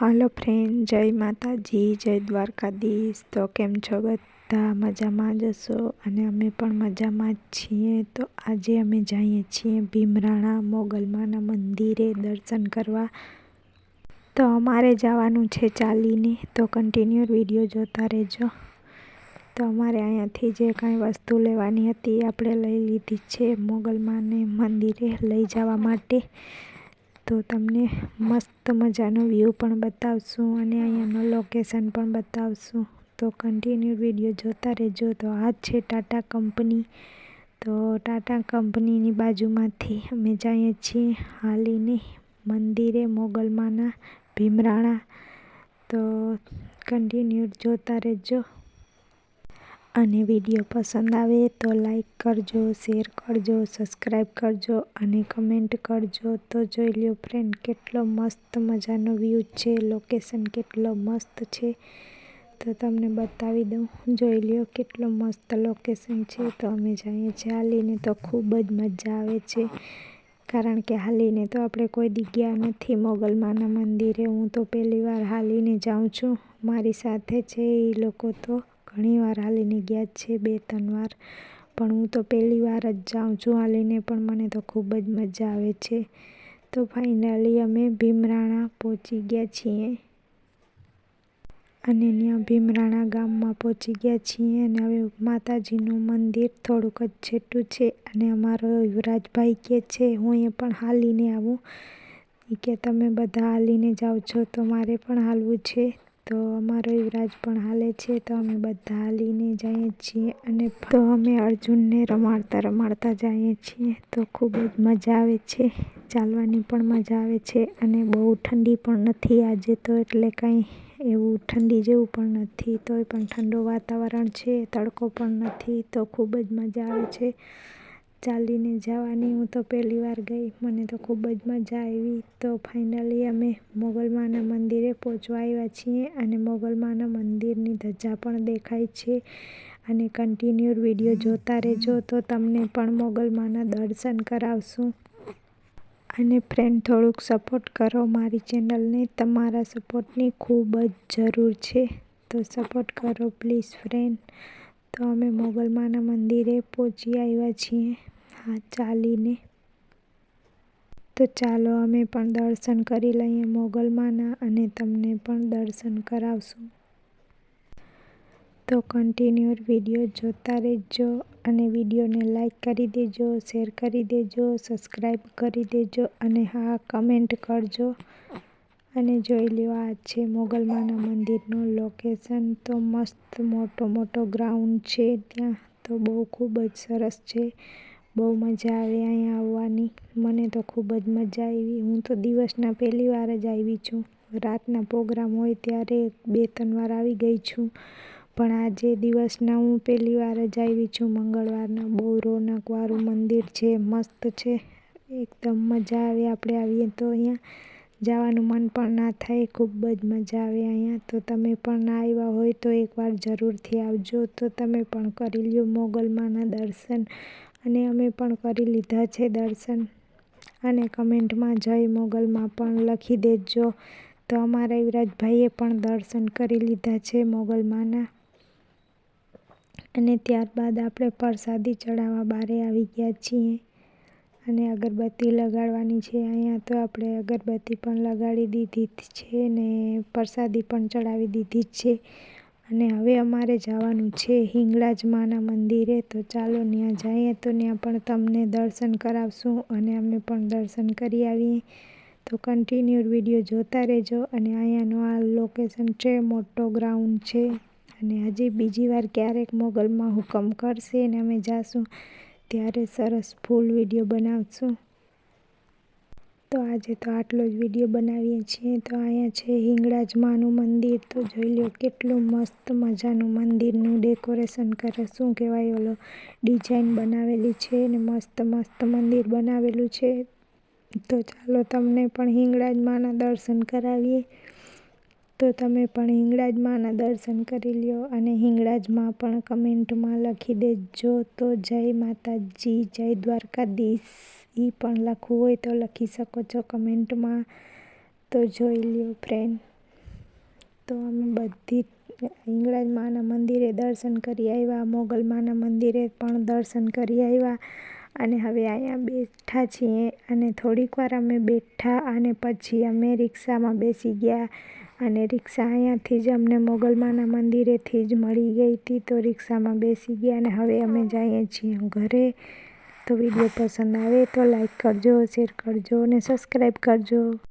હાલો friend, જય માતાજી, જય દ્વારકાધીશ. તો કેમ છો બધા? મજામાં જ હશો? અને અમે પણ મજામાં જ છીએ. તો આજે અમે જઈએ છીએ ભીમરાણા મોગલમાના મંદિરે દર્શન કરવા. તો અમારે જવાનું છે ચાલીને. તો કન્ટિન્યુ વીડિયો જોતા રહેજો. તો અમારે અહીંયાથી જે કાંઈ વસ્તુ લેવાની હતી આપણે લઈ લીધી છે મોગલમાને મંદિરે લઈ જવા માટે. તો તમને મસ્ત મજાનો વ્યૂ પણ બતાવશું અને અહીંયાનું લોકેશન પણ બતાવશું. તો કન્ટિન્યુ વીડિયો જોતા રહેજો. તો આ છે ટાટા કંપની. તો ટાટા કંપનીની બાજુમાંથી અમે જઈએ છીએ હાલીને મંદિરે મોગલમાના ભીમરાણા. તો કન્ટિન્યુ જોતા રહેજો. અને વીડિયો પસંદ આવે તો લાઈક કરજો, શેર કરજો સબસ્ક્રાઈબ કરજો અને કમેન્ટ કરજો. તો જોઈ લ્યો ફ્રેન્ડ, કેટલો મસ્ત મજાનો વ્યૂ છે, લોકેશન કેટલો મસ્ત છે. તો તમને બતાવી દઉં. જોઈ લ્યો કેટલો મસ્ત લોકેશન છે. તો અમે જઈએ છીએ હાલીને તો ખૂબ જ મજા આવે છે. કારણ કે હાલીને તો આપણે કોઈ દી નથી મોગલમાના મંદિરે. હું તો પહેલી વાર હાલીને જાઉં છું. મારી સાથે છે એ લોકો તો. ઘણી વાર હાલીને ગયા છે, બે ત્રણ વાર. પણ હું તો પહેલી વાર જ જાઉં છું હાલીને, પણ મને તો ખૂબ જ મજા આવે છે. તો ફાઇનલી અમે ભીમરાણા પહોંચી ગયા છીએ. અને ત્યાં ભીમરાણા ગામમાં પહોંચી ગયા છીએ અને હવે માતાજીનું મંદિર થોડુંક જ છેટું છે અને અમારો યુવરાજભાઈ કહે છે, હું એ પણ હાલીને આવું. કે, તમે બધા હાલીને જાઓ છો, તો મારે પણ હાલવું છે. તો અમારો યુવરાજ પણ હાલે છે, તો અમે બધા હાલીને જઈએ છીએ અને તો અમે અર્જુનને રમાડતા રમાડતા જઈએ છીએ. તો ખૂબ જ મજા આવે છે, ચાલવાની પણ મજા આવે છે અને બહુ ઠંડી પણ નથી આજે તો એટલે કાંઈ એવું ઠંડી જેવું પણ નથી, તોય પણ ઠંડુ વાતાવરણ છે, તડકો પણ નથી, તો ખૂબ જ મજા આવે છે. ચાલીને જવાની. હું તો પહેલી વાર ગઈ. મને તો ખૂબ જ મજા આવી. તો ફાઇનલી અમે મોગલમાના મંદિરે પહોંચવા આવ્યા છીએ અને મોગલમાના મંદિરની ધજા પણ દેખાય છે અને કન્ટિન્યુ વીડિયો જોતા રહેજો. તો તમને પણ મોગલમાના દર્શન કરાવશું. અને ફ્રેન્ડ થોડુંક સપોર્ટ કરો મારી ચેનલને તમારા સપોર્ટની ખૂબ જ જરૂર છે. તો સપોર્ટ કરો પ્લીઝ ફ્રેન્ડ તો અમે મોગલમાના મંદિરે પહોંચી આવ્યા છીએ. હા, ચાલીને. તો ચાલો અમે પણ દર્શન કરી લઈએ મોગલમાના અને તમને પણ દર્શન કરાવશું. તો કન્ટિન્યુઅર વીડિયો જોતા રહેજો અને વિડીયોને લાઈક કરી દેજો શેર કરી દેજો સબસ્ક્રાઈબ કરી દેજો અને હા કમેન્ટ કરજો. અને જોઈ લેવા આ છે મોગલમાના મંદિરનું લોકેશન તો મસ્ત મોટો મોટો ગ્રાઉન્ડ છે ત્યાં. તો બહુ ખૂબ જ સરસ છે. બહુ મજા આવે અહીંયા આવવાની. મને તો ખૂબ જ મજા આવી. હું તો દિવસના પહેલી વાર જ આવી છું. રાતના પ્રોગ્રામ હોય ત્યારે બે ત્રણ વાર આવી ગઈ છું. પણ આજે દિવસના હું પહેલી વાર જ આવી છું. મંગળવારના બહુ રોનકવાળું મંદિર છે. મસ્ત છે. એકદમ મજા આવે. આપણે આવીએ તો અહીંયા જવાનું મન પણ ના થાય, ખૂબ જ મજા આવે અહીંયા. તો તમે પણ ના આવ્યા હોય તો એકવાર જરૂરથી આવજો. તો તમે પણ કરી લ્યો મોગલમાના દર્શન. અને અમે પણ કરી લીધા છે દર્શન. અને કમેન્ટમાં જય મોગલમાં પણ લખી દેજો. તો અમારા યુવરાજભાઈએ પણ દર્શન કરી લીધા છે મોગલમાના અને ત્યારબાદ આપણે પ્રસાદી ચડાવવા બારે આવી ગયા છીએ. અને અગરબત્તી લગાડવાની છે. અહીંયા તો આપણે અગરબત્તી પણ લગાડી દીધી છે ને પ્રસાદી પણ ચડાવી દીધી છે. અને હવે અમારે જવાનું છે હિંગળાજ માના મંદિરે. તો ચાલો ત્યાં જઈએ તો ત્યાં પણ તમને દર્શન કરાવશું અને અમે પણ દર્શન કરી આવીએ. તો કન્ટિન્યુ વીડિયો જોતા રહેજો અને અહીંયાનું આ લોકેશન છે, મોટો ગ્રાઉન્ડ છે. અને હજી બીજી વાર ક્યારેક મોગલમાં હુકમ કરશે ને અમે જાશું. ત્યારે સરસ ફૂલ વીડિયો બનાવશું. તો આજે તો આટલો જ વીડિયો બનાવીએ છીએ. તો અહીંયા છે હિંગળાજ માનું મંદિર. તો જોઈ લો કેટલું મસ્ત મજાનું મંદિરનું ડેકોરેશન કરે. શું કહેવાય ઓલો ડિઝાઇન બનાવેલી છે ને મસ્ત મસ્ત મંદિર બનાવેલું છે. તો ચાલો તમને પણ હિંગળાજ માના દર્શન કરાવીએ. તો તમે પણ હિંગળાજમાંના દર્શન કરી લ્યો અને હિંગળાજમાં પણ કમેન્ટમાં લખી દેજો તો જય માતાજી, જય દ્વારકાધીશ. એ પણ લખવું હોય તો લખી શકો છો કમેન્ટમાં. તો જોઈ લ્યો ફ્રેન્ડ તો અમે બધી હિંગળાજ માના મંદિરે દર્શન કરી આવ્યા મોગલ માના મંદિરે પણ દર્શન કરી આવ્યા અને હવે અહીંયા બેઠા છીએ અને થોડીક વાર અમે બેઠા અને પછી અમે રિક્ષામાં બેસી ગયા. અને રિક્ષા અહીંયાથી જ અમને મોગલમાના મંદિરેથી જ મળી ગઈ હતી. તો રિક્ષામાં બેસી ગયા અને હવે અમે જઈએ છીએ ઘરે. તો વીડિયો પસંદ આવે તો લાઈક કરજો, શેર કરજો અને સબસ્ક્રાઈબ કરજો.